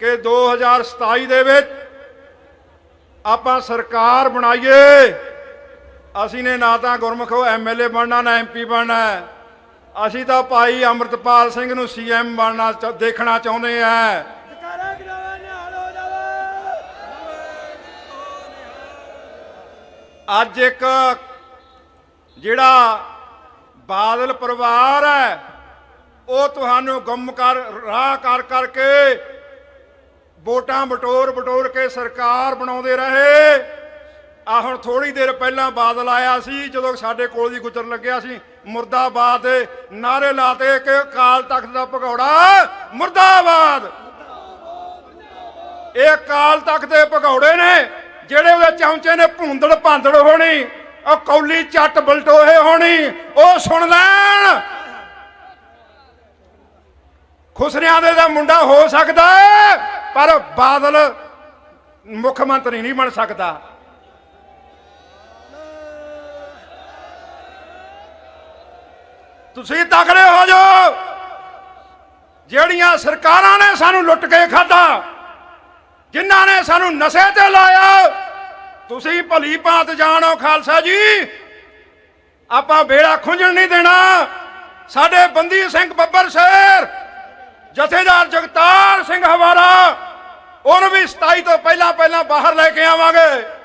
ਕਿ 2027 ਦੇ ਵਿੱਚ ਆਪਾਂ ਸਰਕਾਰ ਬਣਾਈਏ। ਅਸੀਂ ਨੇ ਨਾ ਤਾਂ ਗੁਰਮੁਖੋ ਐਮਐਲਏ ਬਣਨਾ ਨਾ ਐਮਪੀ ਬਣਨਾ। ਅਸੀਂ ਤਾਂ ਭਾਈ ਅੰਮ੍ਰਿਤਪਾਲ ਸਿੰਘ ਨੂੰ ਸੀਐਮ ਬਣਨਾ ਦੇਖਣਾ ਚਾਹੁੰਦੇ ਆ ਅੱਜ ਇੱਕ ਜਿਹੜਾ ਬਾਦਲ ਪਰਿਵਾਰ ਹੈ ਉਹ ਤੁਹਾਨੂੰ ਗੁੰਮ ਕਰ ਰਾਹ ਕਰ ਕਰਕੇ ਵੋਟਾਂ ਬਟੋਰ ਬਟੋਰ ਕੇ ਸਰਕਾਰ ਬਣਾਉਂਦੇ ਰਹੇ। ਆ ਹੁਣ ਥੋੜੀ ਦੇਰ ਪਹਿਲਾਂ ਬਾਦਲ ਆਇਆ ਸੀ ਜਦੋਂ ਸਾਡੇ ਕੋਲ ਦੀ ਗੁਜ਼ਰ ਲੱਗਿਆ ਸੀ। ਮੁਰਦਾਬਾਦ ਦੇ ਨਾਰੇ ਲਾਤੇ ਕਿ ਅਕਾਲ ਤਖਤ ਦਾ ਭਗੌੜਾ ਮੁਰਦਾਬਾਦ। ਇਹ ਅਕਾਲ ਤਖਤ ਦੇ ਭਗੌੜੇ ਨੇ ਜਿਹੜੇ ਉਹਦੇ ਚਮਚੇ ਨੇ ਭੁੰਦੜ ਭਾਂਦੜ ਹੋਣੀ ਉਹ ਕੌਲੀ ਚੱਟ ਬਲਟੋਹੇ ਹੋਣੀ ਉਹ ਸੁਣ ਲੈਣ। ਖੁਸਰਿਆਂ ਦੇ ਦਾ ਮੁੰਡਾ ਹੋ ਸਕਦਾ ਹੈ, ਪਰ ਬਾਦਲ ਮੁੱਖ ਮੰਤਰੀ ਨਹੀਂ ਬਣ ਸਕਦਾ। ਤੁਸੀਂ ਤਕੜੇ ਹੋ ਜਾਓ। ਜਿਹੜੀਆਂ ਸਰਕਾਰਾਂ ਨੇ ਸਾਨੂੰ ਲੁੱਟ ਕੇ ਖਾਧਾ, ਜਿਨ੍ਹਾਂ ਨੇ ਸਾਨੂੰ ਨਸ਼ੇ ਤੇ ਲਾਇਆ, ਤੁਸੀਂ ਭਲੀ ਭਾਂਤ ਜਾਣੋ ਖਾਲਸਾ ਜੀ। ਆਪਾਂ ਬੇੜਾ ਖੁੰਝਣ ਨਹੀਂ ਦੇਣਾ। ਸਾਡੇ ਬੰਦੀ ਸਿੰਘ ਬੱਬਰ ਸ਼ੇਰ, ਜਥੇਦਾਰ ਜਗਤਾਰ ਸਿੰਘ ਹਵਾਰਾ ਉਹਨੂੰ ਵੀ 27 ਤੋਂ ਪਹਿਲਾਂ ਪਹਿਲਾਂ ਬਾਹਰ ਲੈ ਕੇ ਆਵਾਂਗੇ।